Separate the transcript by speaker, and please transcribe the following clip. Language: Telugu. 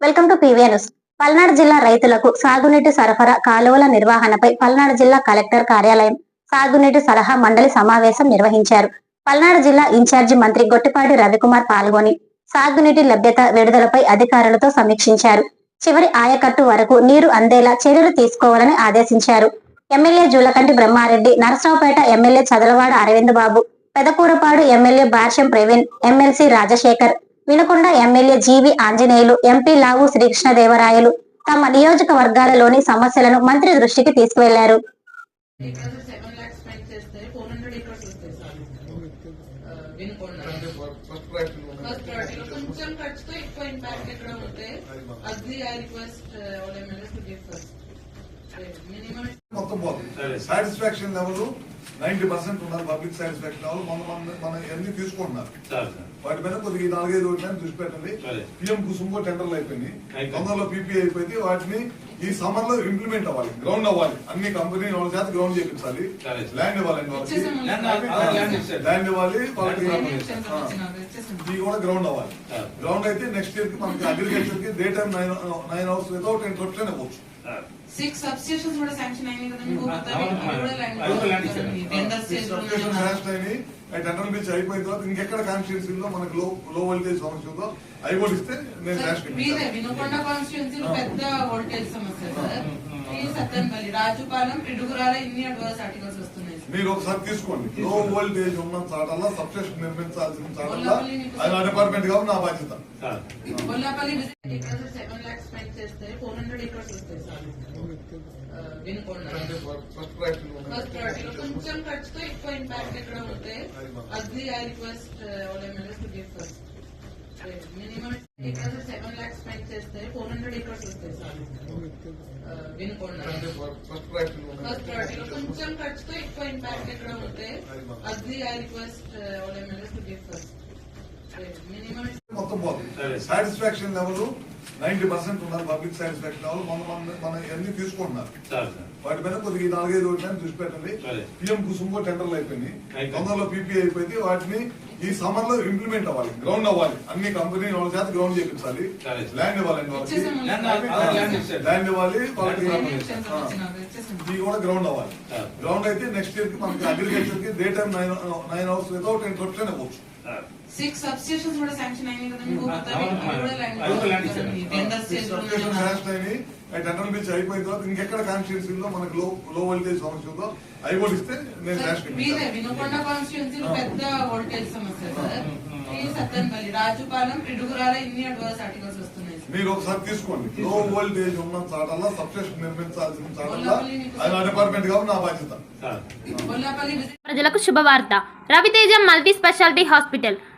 Speaker 1: Welcome to PV news. Palnadu జిల్లా రైతులకు సాగునీటి సరఫరా కాలువల నిర్వహణపై పల్నాడు జిల్లా కలెక్టర్ కార్యాలయం సాగునీటి సలహా మండలి సమావేశం నిర్వహించారు. పల్నాడు జిల్లా ఇన్ఛార్జి మంత్రి గొట్టిపాటి రవికుమార్ పాల్గొని సాగునీటి లభ్యత విడుదలపై అధికారులతో సమీక్షించారు. చివరి ఆయకట్టు వరకు నీరు అందేలా చర్యలు తీసుకోవాలని ఆదేశించారు. MLA Julakanti Brahmareddy Narasaraopet MLA Chadalavada Aravind Babu Pedakurapadu MLA Bhashyam Praveen MLC Rajasekhar Vinukonda MLA GV Anjaneyulu MP Lavu Srikrishnadevarayalu తమ నియోజకవర్గాలలోని సమస్యలను మంత్రి దృష్టికి
Speaker 2: తీసుకువెళ్ళారు. కొంచెం ఖర్చుతో ఎక్కువ ఇంపాక్ట్ ఎక్కడ ఉంటే అది I request all MLAs to give first minimum
Speaker 3: మొత్తం పోతుంది. సాటిస్ఫాక్షన్ లెవెల్ నైన్టీ పర్సెంట్ ఉన్నారు పబ్లిక్ సాటిస్ఫాక్షన్ లెవెల్ మన మన మన అన్ని తీసుకుంటున్నారు. వాటి మీద కొద్దిగా ఈ నాలుగైదు రోజుల దృష్టి పెట్టండి. పిఎం కుసుమ్ టెండర్లు అయిపోయింది. తొందరలో పీపీ అయిపోయింది వాటిని ఈ సమ్మర్లో ఇంప్లిమెంట్ అవ్వాలి గ్రౌండ్ అవ్వాలి. అన్ని కంపెనీ వాళ్ళ చేత గ్రౌండ్ చేయించాలి. ల్యాండ్ ఇవ్వాలండి వాళ్ళకి.
Speaker 4: ల్యాండ్
Speaker 3: ఇవ్వాలి. వాళ్ళకి కూడా గ్రౌండ్ అవ్వాలి. గ్రౌండ్ అయితే నెక్స్ట్ ఇయర్కి మనకి అగ్రికల్చర్కి day time nine nine hours without interruption ఇవ్వచ్చు
Speaker 2: సిక్స్ సబ్స్టేషన్స్ కూడా శాంక్షన్ అయినాయి కదా మీకు
Speaker 4: అవును,
Speaker 2: కొత్తవి.
Speaker 4: అవును.
Speaker 2: అవి కూడా ల్యాండ్
Speaker 4: అవి కూడా
Speaker 3: టెండర్ నుంచి అయిపోయిన తర్వాత ఇంకెక్కడ కాన్స్టిట్యూన్సీలో మనకు లో లో వోల్టేజ్ సమస్య ఉందో అవి కూడా ఇస్తే నేను. మీరు ఒకసారి తీసుకోండి. లో వోల్టేజ్ ఉన్న చాటల్లా సబ్స్టేషన్ నిర్మించాల్సిన చాటల్లా అది నా డిపార్ట్మెంట్ కాబట్టి నా బాధ్యత.
Speaker 2: కొంచెం ఖర్చుతో ఎక్కువ ఇంపాక్ట్ ఎక్కడ ఉంటే అది I request all MLAs to give first minimum ఇక్కడ సెవెన్ లాక్స్ స్పెండ్ చేస్తే ఫోర్ హండ్రెడ్ ఏకర్స్ వస్తాయి సార్ వినుకొండ
Speaker 3: ఫస్ట్ ప్రాజెక్ట్
Speaker 2: కొంచెం ఖర్చుతో ఎక్కువ ఇంపాక్ట్ ఎక్కడ ఉంటే అది I request all MLAs to give first minimum
Speaker 3: మొత్తం. సాటిస్ఫాక్షన్ లెవెల్ నైన్టీ పర్సెంట్ ఉన్నారు పబ్లిక్ సాటిస్ఫాక్షన్ లెవెల్ మన మన మన అన్ని తీసుకుంటున్నారు. వాటి మీద కొద్దిగా ఈ నాలుగైదు రోజుల మీద దృష్టి పెట్టండి. పిఎం కుసుమ్ టెండర్లు అయిపోయింది. తొందరలో పీపీ అయిపోయింది వాటిని ఈ సమ్మర్లో ఇంప్లిమెంట్ అవ్వాలి. గ్రౌండ్ అవ్వాలి. అన్ని కంపెనీ వాళ్ళ చేత గ్రౌండ్ చేయించాలి. ల్యాండ్ ఇవ్వాలండి వాళ్ళకి.
Speaker 4: ల్యాండ్
Speaker 3: ఇవ్వాలి. వాళ్ళకి కూడా గ్రౌండ్ అవ్వాలి. గ్రౌండ్ అయితే నెక్స్ట్ ఇయర్కి మనకి అగ్రికల్చర్కి day time nine nine hours without interruption ఇవ్వచ్చు
Speaker 2: సిక్స్ సబ్స్టేషన్స్ కూడా శాంక్షన్ అయినాయి కదా మీకు కొత్తవి.
Speaker 4: అవును,
Speaker 2: అవి కూడా ల్యాండ్
Speaker 4: అవి కూడా ల్యాండ్ ఇచ్చారు.
Speaker 2: టెండర్స్
Speaker 3: సబ్స్టేషన్ శాంక్షన్ అయినాయి. ఆ టెండర్ నుంచి అయిపోయిన తర్వాత ఇంకెక్కడ కాన్స్టిట్యూన్సీలో మనకు లో లో వోల్టేజ్ సమస్య ఉందో అవి కూడా ఇస్తే నేను.
Speaker 2: వినుకొండ కాన్స్టిట్యున్సీలో
Speaker 3: ఆ.
Speaker 2: పెద్ద వోల్టేజ్ సమస్య సార్ సత్తెనపల్లి రాజుపాలెం పిడుగురాల ఇన్ని అడ్వాన్స్ ఆర్టికల్స్ వస్తున్నాయి.
Speaker 3: మీరు ఒకసారి తీసుకోండి. లో వోల్టేజ్ ఉన్న చాటల్లా సబ్స్టేషన్ నిర్మించాల్సిన చాటల్లా అది నా డిపార్ట్మెంట్ కాబట్టి నా బాధ్యత.
Speaker 5: ప్రజలకు శుభవార్త. Raviteja multi speciality hospital.